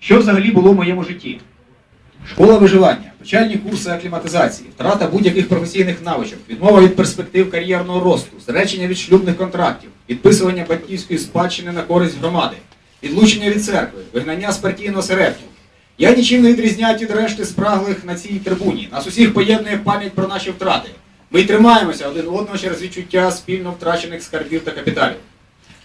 Що взагалі було в моєму житті? Школа виживання, почальні курси акліматизації, втрата будь-яких професійних навичок, відмова від перспектив кар'єрного росту, зречення від шлюбних контрактів, відписування батьківської спадщини на користь громади, відлучення від церкви, вигнання з партійного середку. Я нічим не відрізняю від решти спраглих на цій трибуні. Нас усіх поєднує пам'ять про наші втрати. Ми тримаємося один одного через відчуття спільно втрачених скарбів та капіталів.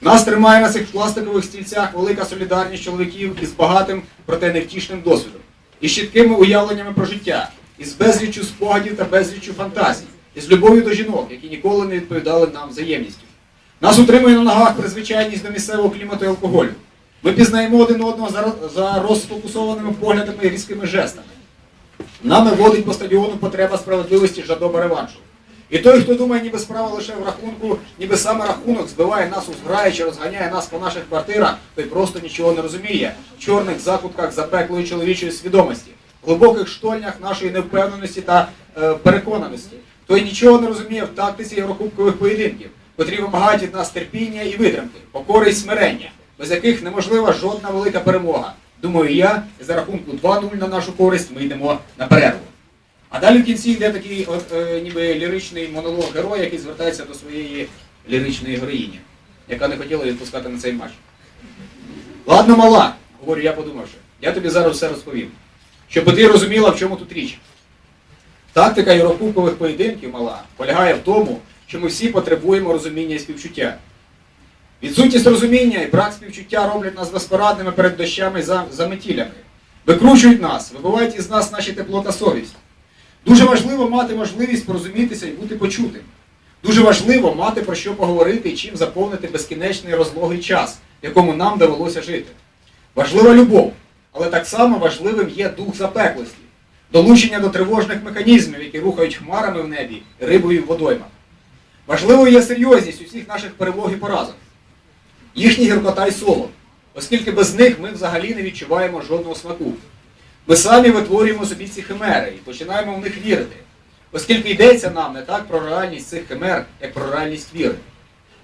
Нас тримає на цих пластикових стільцях велика солідарність чоловіків із багатим, проте невтішним досвідом, із чіткими уявленнями про життя, із безліччю спогадів та безліччю фантазій, із любов'ю до жінок, які ніколи не відповідали нам взаємністю. Нас утримує на ногах призвичайність до місцевого клімату і алкоголю. Ми пізнаємо один одного за, розфокусованими поглядами і різкими жестами. Нами водить по стадіону потреба справедливості жадоба реваншу. І той, хто думає, ніби справа лише в рахунку, ніби саме рахунок збиває нас у зграї чи розганяє нас по наших квартирах, той просто нічого не розуміє. В чорних закутках запеклої чоловічої свідомості, в глибоких штольнях нашої невпевненості та е, переконаності. Той нічого не розуміє в тактиці єврокубкових поєдинків, котрі вимагають від нас терпіння і витримки, покори і смирення, без яких неможлива жодна велика перемога. Думаю, я за рахунку 2-0 на нашу користь ми йдемо на перерву. А далі в кінці йде такий от, е, ніби ліричний монолог героя, який звертається до своєї ліричної героїні, яка не хотіла відпускати на цей матч. Ладно, мала, говорю я подумавши, я тобі зараз все розповім. Щоб ти розуміла, в чому тут річ. Тактика єврокубкових поєдинків мала полягає в тому, що ми всі потребуємо розуміння і співчуття. Відсутність розуміння і брак співчуття роблять нас безпорадними перед дощами за- заметілями. Викручують нас, вибивають із нас наші тепло та совість. Дуже важливо мати можливість порозумітися і бути почутим. Дуже важливо мати про що поговорити і чим заповнити безкінечний розлогий час, в якому нам довелося жити. Важлива любов, але так само важливим є дух запеклості, долучення до тривожних механізмів, які рухають хмарами в небі рибою в водоймах. Важливою є серйозність усіх наших перемог і поразок, їхній гіркота й солод, оскільки без них ми взагалі не відчуваємо жодного смаку. Ми самі витворюємо собі ці химери і починаємо в них вірити, оскільки йдеться нам не так про реальність цих химер, як про реальність віри.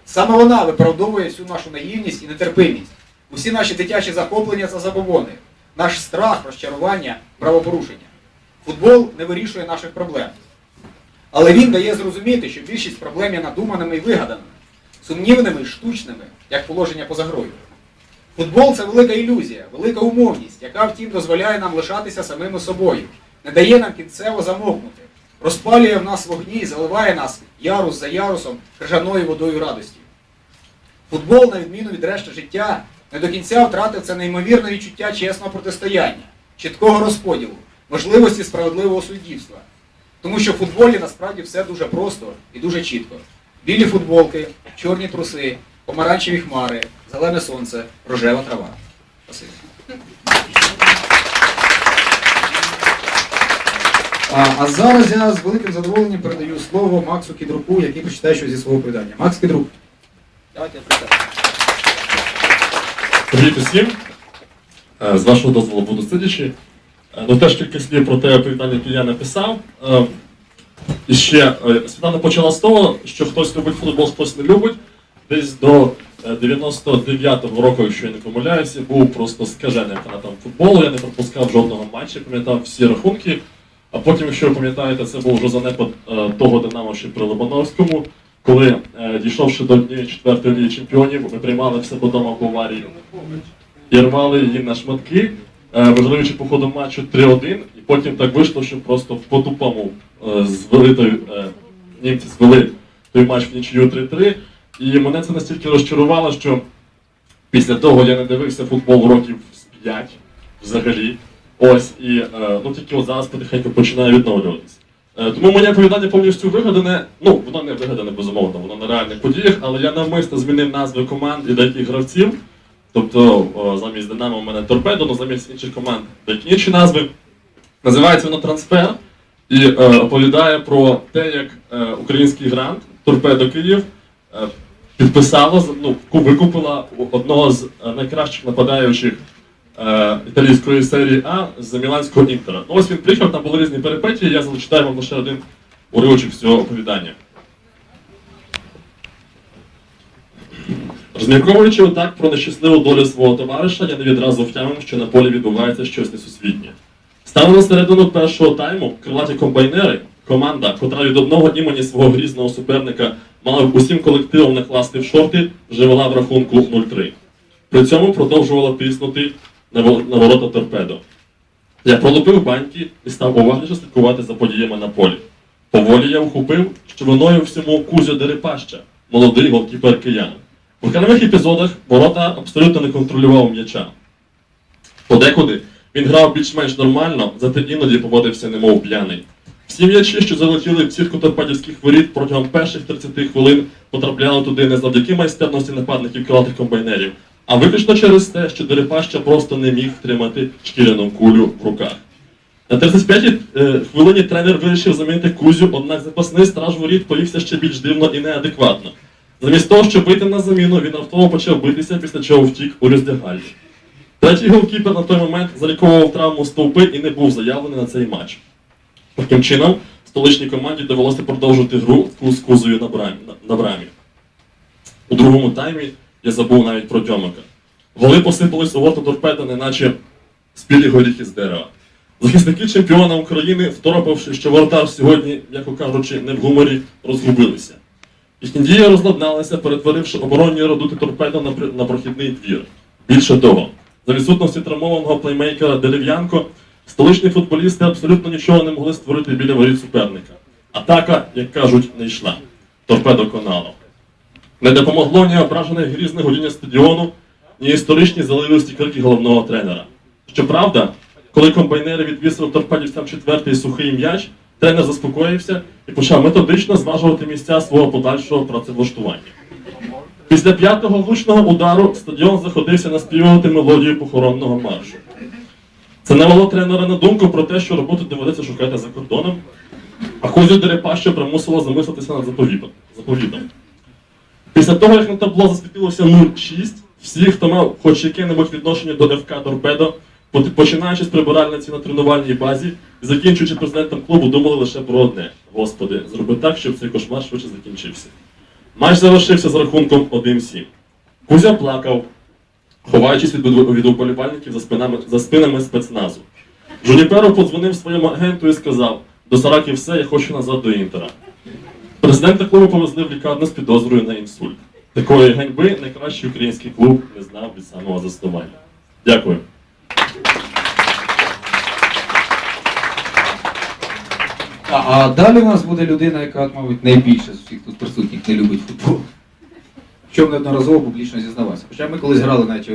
Саме вона виправдовує всю нашу наївність і нетерпимість, усі наші дитячі захоплення та забобони, наш страх, розчарування, правопорушення. Футбол не вирішує наших проблем. Але він дає зрозуміти, що більшість проблем є надуманими і вигаданими, сумнівними і штучними, як положення поза грою. Футбол це велика ілюзія, велика умовність, яка втім дозволяє нам лишатися самими собою, не дає нам кінцево замовкнути, розпалює в нас вогні і заливає нас ярус за ярусом крижаною водою радості. Футбол, на відміну від решти життя, не до кінця втратив це неймовірне відчуття чесного протистояння, чіткого розподілу, можливості справедливого суддівства. Тому що в футболі насправді все дуже просто і дуже чітко. Білі футболки, чорні труси, помаранчеві хмари, зелене сонце, рожева трава. Спасибі. А, а зараз я з великим задоволенням передаю слово Максу Кідруку, який прочитає щось зі свого оповідання. Макс Кідрук. Давайте я прочитаю. Привіт усім. Е, З вашого дозволу буду сидячи. Е, Ну, теж кілька слів про те оповідання, яке я написав. Е, І ще е, Світлана почала з того, що хтось любить футбол, хтось не любить. Десь до е, 99-го року, якщо я не помиляюся, був просто скажений фанатом футболу. Я не пропускав жодного матчу, пам'ятав всі рахунки. А потім, якщо ви пам'ятаєте, це був вже занепад е, того Динамо ще при Лобановському, коли, е, дійшовши до однієї четвертої ліги чемпіонів, ми приймали в себе вдома в Баварії і рвали її на шматки, е, виграючи по ходу матчу 3-1, і потім так вийшло, що просто по-тупому е, звели той, е, німці звели той матч в нічию 3-3. І мене це настільки розчарувало, що після того я не дивився футбол років з 5 взагалі. Ось, і е, ну тільки от зараз потихеньку починає відновлюватись. Е, Тому моє оповідання повністю вигадане. Ну, воно не вигадане, безумовно, воно на реальних подіях, але я навмисно змінив назви команд і деяких гравців. Тобто о, замість Динамо у мене торпедо, ну замість інших команд деякі інші назви. Називається воно трансфер і е, оповідає про те, як е, український грант Торпедо Київ е, підписала, ну, викупила одного з е, найкращих нападаючих е, італійської серії А з Міланського інтера. Ну ось він приїхав, там були різні перипетії, я зачитаю вам лише один уривочок з цього оповідання. Розмірковуючи отак про нещасливу долю свого товариша, я не відразу втямив, що на полі відбувається щось несусвітнє. Станом на середину першого тайму крилаті комбайнери, команда, котра від одного імені свого грізного суперника мала б усім колективом накласти в шорти, вже вела в рахунку 0-3. При цьому продовжувала тиснути на ворота торпедо. Я пролупив баньки і став уважніше слідкувати за подіями на полі. Поволі я вхопив, що виною всьому Кузю Дерипаща, молодий голкіпер киян. В окремих епізодах ворота абсолютно не контролював м'яча. Подекуди він грав більш-менш нормально, зате іноді поводився немов п'яний. Всі м'ячі, що залетіли в сітку торпедівських воріт протягом перших 30 хвилин, потрапляли туди не завдяки майстерності нападників крилатих комбайнерів, а виключно через те, що Дерипаща просто не міг втримати шкіряну кулю в руках. На 35-й е, хвилині тренер вирішив замінити Кузю, однак запасний страж воріт повівся ще більш дивно і неадекватно. Замість того, щоб вийти на заміну, він автово почав битися, після чого втік у роздягальні. Третій голкіпер на той момент заліковував травму стовпи і не був заявлений на цей матч. Таким чином, столичній команді довелося продовжувати гру з Кузою на брамі. На, брамі. У другому таймі я забув навіть про Дьомика. Голи посипались у ворота торпеда, неначе спілі горіхи з дерева. Захисники чемпіона України, второпавши, що воротар сьогодні, м'яко кажучи, не в гуморі, розгубилися. Їхні дії розладналися, перетворивши оборонні родути при- на прохідний двір. Більше того, за відсутності травмованого плеймейкера Дерев'янко, столичні футболісти абсолютно нічого не могли створити біля воріт суперника. Атака, як кажуть, не йшла. Торпедо конало. Не допомогло ні ображене грізне гудіння стадіону, ні історичні заливисті крики головного тренера. Щоправда, коли комбайнери відвісили торпедівцям четвертий сухий м'яч, тренер заспокоївся і почав методично зважувати місця свого подальшого працевлаштування. Після п'ятого влучного удару стадіон заходився наспівувати мелодію похоронного маршу. Це навело тренера на думку про те, що роботу доведеться шукати за кордоном, а Кузю Дерипащо примусило замислитися над заповітом. Після того, як на табло засвітилося 0-6, всі, хто мав хоч яке-небудь відношення до ФК Торпедо, починаючи з прибиральниці на тренувальній базі і закінчуючи президентом клубу, думали лише про одне: Господи, зроби так, щоб цей кошмар швидше закінчився. Матч завершився з рахунком 1-7. Кузя плакав, ховаючись від, від уболівальників за, спинами, за спинами спецназу. Жуніперо подзвонив своєму агенту і сказав: до Сараки все, я хочу назад до Інтера. Президента клубу повезли в лікарню з підозрою на інсульт. Такої ганьби найкращий український клуб не знав від самого заснування. Дякую. А, а далі у нас буде людина, яка, мабуть, найбільше з усіх тут присутніх не любить футбол. Чому неодноразово публічно зізнавався. Хоча ми колись грали навіть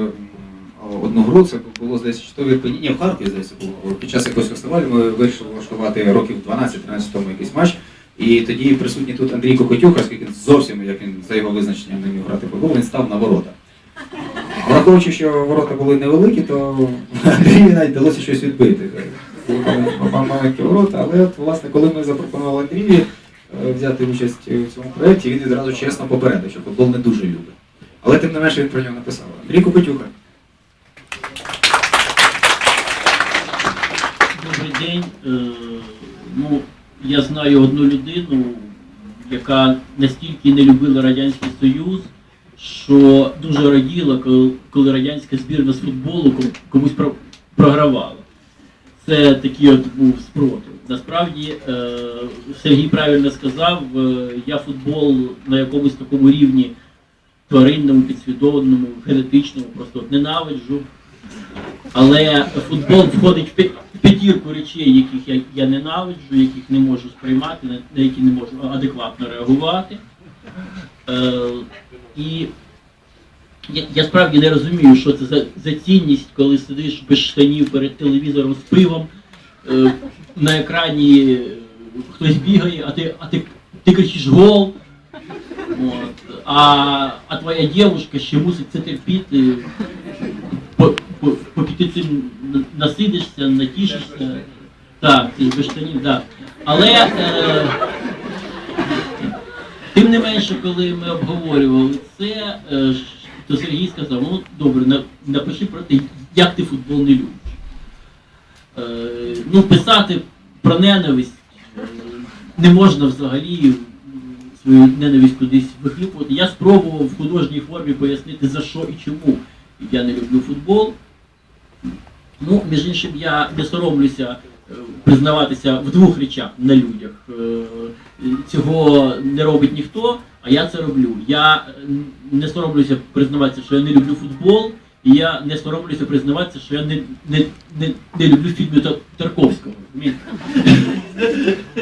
одну гру, це було здається, чи то в Ірпені, ні, в Харкові, здається, було. Під час якогось фестивалю ми вирішили влаштувати років 12-13 тому якийсь матч. І тоді присутній тут Андрій Кокотюх, оскільки зовсім, як він за його визначенням не міг грати футбол, він став на ворота. Враховуючи, що ворота були невеликі, то Андрію навіть вдалося щось відбити. Маленькі ворота, але от, власне, коли ми запропонували Андрію взяти участь у цьому проєкті, він відразу чесно попередив, що футбол не дуже любить. Але тим не менше він про нього написав. Андрій Копетюха. Добрий день. Е, Ну, я знаю одну людину, яка настільки не любила Радянський Союз, що дуже раділа, коли радянська збірна з футболу комусь програвала. Це такий от був спротив. Насправді е, Сергій правильно сказав, е, я футбол на якомусь такому рівні тваринному, підсвідомому, генетичному просто ненавиджу. Але футбол входить в п'ятірку речей, яких я, я ненавиджу, яких не можу сприймати, на, які не можу адекватно реагувати. Е, і я, я справді не розумію, що це за, за цінність, коли сидиш без штанів перед телевізором з пивом, на екрані е, хтось бігає, а ти, а ти, ти кричиш гол. От, а, а твоя дівчинка ще мусить це терпіти, по- по- поки ти цим насидишся, натішишся. Так, ти без штанів, так. Але е, тим не менше, коли ми обговорювали це, е, то Сергій сказав, ну добре, напиши про те, як ти футбол не любиш. Е, ну, писати про ненависть е, не можна взагалі свою ненависть кудись вихлюпувати. Я спробував в художній формі пояснити за що і чому я не люблю футбол. Ну, між іншим, я не соромлюся е, признаватися в двох речах на людях. Цього не робить ніхто, а я це роблю. Я не соромлюся признаватися, що я не люблю футбол, і я не соромлюся признаватися, що я не, не, не, не люблю фільми Та- Тарковського.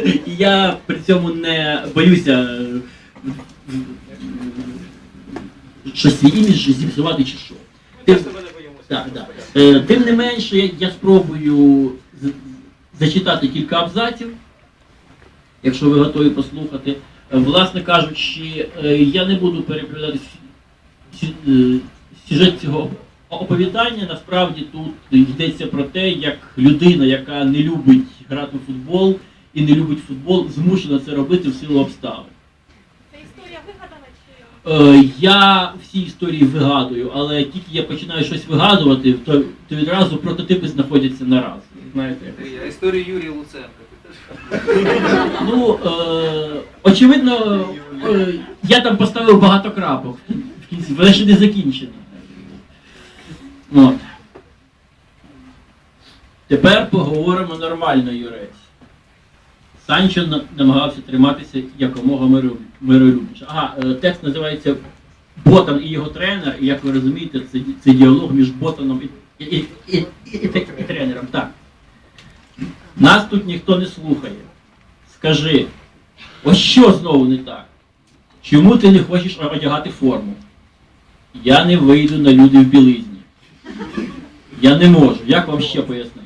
І я при цьому не боюся е, щось свій імідж зіпсувати чи що. Тим, так, так. Е, тим не менше, я, спробую зачитати кілька абзаців, якщо ви готові послухати. Е, Власне кажучи, я не буду переповідати сю- сю- сюжет цього оповідання. Насправді тут йдеться про те, як людина, яка не любить грати в футбол і не любить футбол, змушена це робити в силу обставин. Це історія вигадана чи Е, Я всі історії вигадую, але тільки я починаю щось вигадувати, то, то відразу прототипи знаходяться на раз. Знаєте. А історію Юрія Луценка Ну, е, очевидно, е, я там поставив багато крапок в кінці, вона ще не закінчена. От. Тепер поговоримо нормально, Юрець. Санчо намагався триматися якомога миролюбніше. Ага, е, текст називається Ботан і його тренер, і як ви розумієте, це, це діалог між Ботаном і, і, і, і, і, і тренером. Так. Нас тут ніхто не слухає. Скажи, ось що знову не так? Чому ти не хочеш одягати форму? Я не вийду на люди в білизні. Я не можу. Як вам ще пояснити?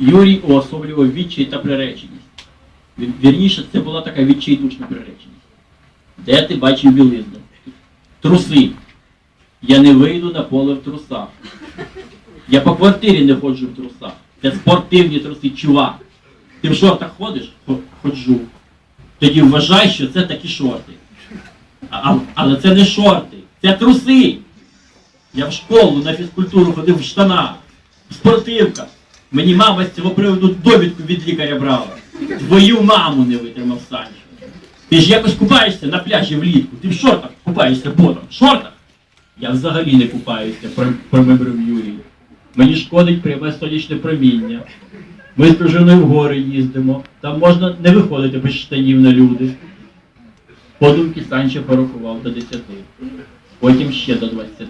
Юрій уособлював відчай та приреченість. Вірніше, це була така відчайдушна приреченість. Де ти бачив білизну? Труси. Я не вийду на поле в трусах. Я по квартирі не ходжу в трусах. Це спортивні труси, чувак. Ти в шортах ходиш? Ходжу. Тоді вважай, що це такі шорти. А, але це не шорти, це труси. Я в школу на фізкультуру ходив в штанах, в спортивках. Мені мама з цього приводу довідку від лікаря брала. Твою маму не витримав Санчо. Ти ж якось купаєшся на пляжі влітку. Ти в шортах купаєшся ботом. В шортах? Я взагалі не купаюся, промимрив Юрій. Мені шкодить пряме сонячне проміння. Ми з дружиною в гори їздимо. Там можна не виходити без штанів на люди. Подумки Санчо порахував до 10. Потім ще до 20.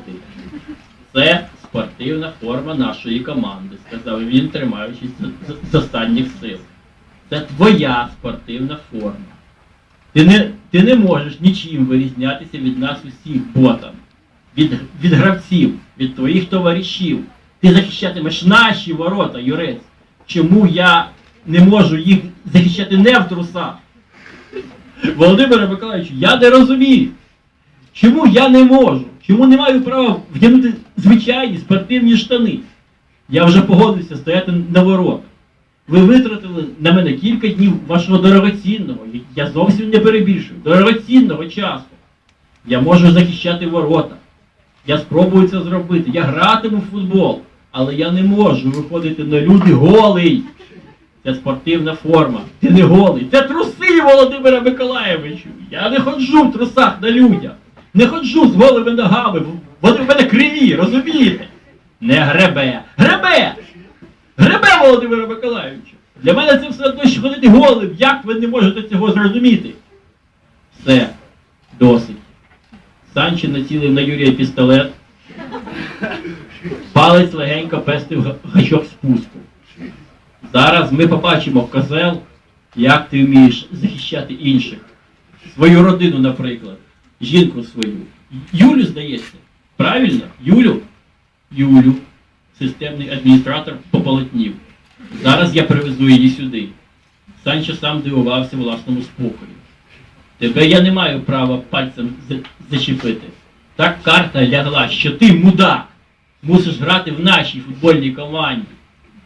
Це спортивна форма нашої команди, сказав він, тримаючись з, останніх сил. Це твоя спортивна форма. Ти не, ти не можеш нічим вирізнятися від нас усіх ботам, від, від гравців, від твоїх товаришів. Ти захищатимеш наші ворота, Юрець. Чому я не можу їх захищати не в трусах? Володимире Миколаївичу, я не розумію. Чому я не можу? Чому не маю права вдягнути звичайні спортивні штани? Я вже погодився стояти на воротах. Ви витратили на мене кілька днів вашого дорогоцінного, я зовсім не перебільшую, дорогоцінного часу. Я можу захищати ворота. Я спробую це зробити. Я гратиму в футбол, але я не можу виходити на люди голий. Це спортивна форма. Ти не голий. Це труси, Володимира Миколаєвичу. Я не ходжу в трусах на людях. Не ходжу з голими ногами. Вони в мене криві, розумієте? Не гребе. Гребе! Гребе, Володимира Миколаївичу! Для мене це все одно, що ходити голим. Як ви не можете цього зрозуміти? Все, досить. Санчо націлив на Юрія пістолет. Палець легенько пестив га- гачок спуску. Зараз ми побачимо, козел, як ти вмієш захищати інших. Свою родину, наприклад, жінку свою. Юлю, здається. Правильно? Юлю? Юлю, системний адміністратор пополотнів. Зараз я привезу її сюди. Санчо сам дивувався власному спокою. Тебе я не маю права пальцем зачепити. Так карта лягла, що ти, мудак, мусиш грати в нашій футбольній команді.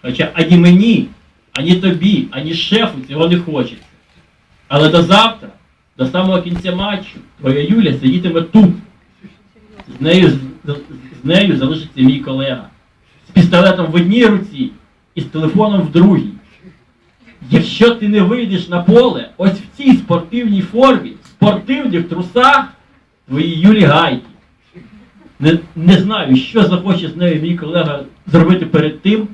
Хоча ані мені, ані тобі, ані шефу цього не хочеться. Але до завтра, до самого кінця матчу, твоя Юля сидітиме тут. З нею, з, нею залишиться мій колега. З пістолетом в одній руці і з телефоном в другій. Якщо ти не вийдеш на поле, ось в цій спортивній формі, спортивних трусах твої Юлі Гайки. Не, не знаю, що захоче з нею мій колега зробити перед тим,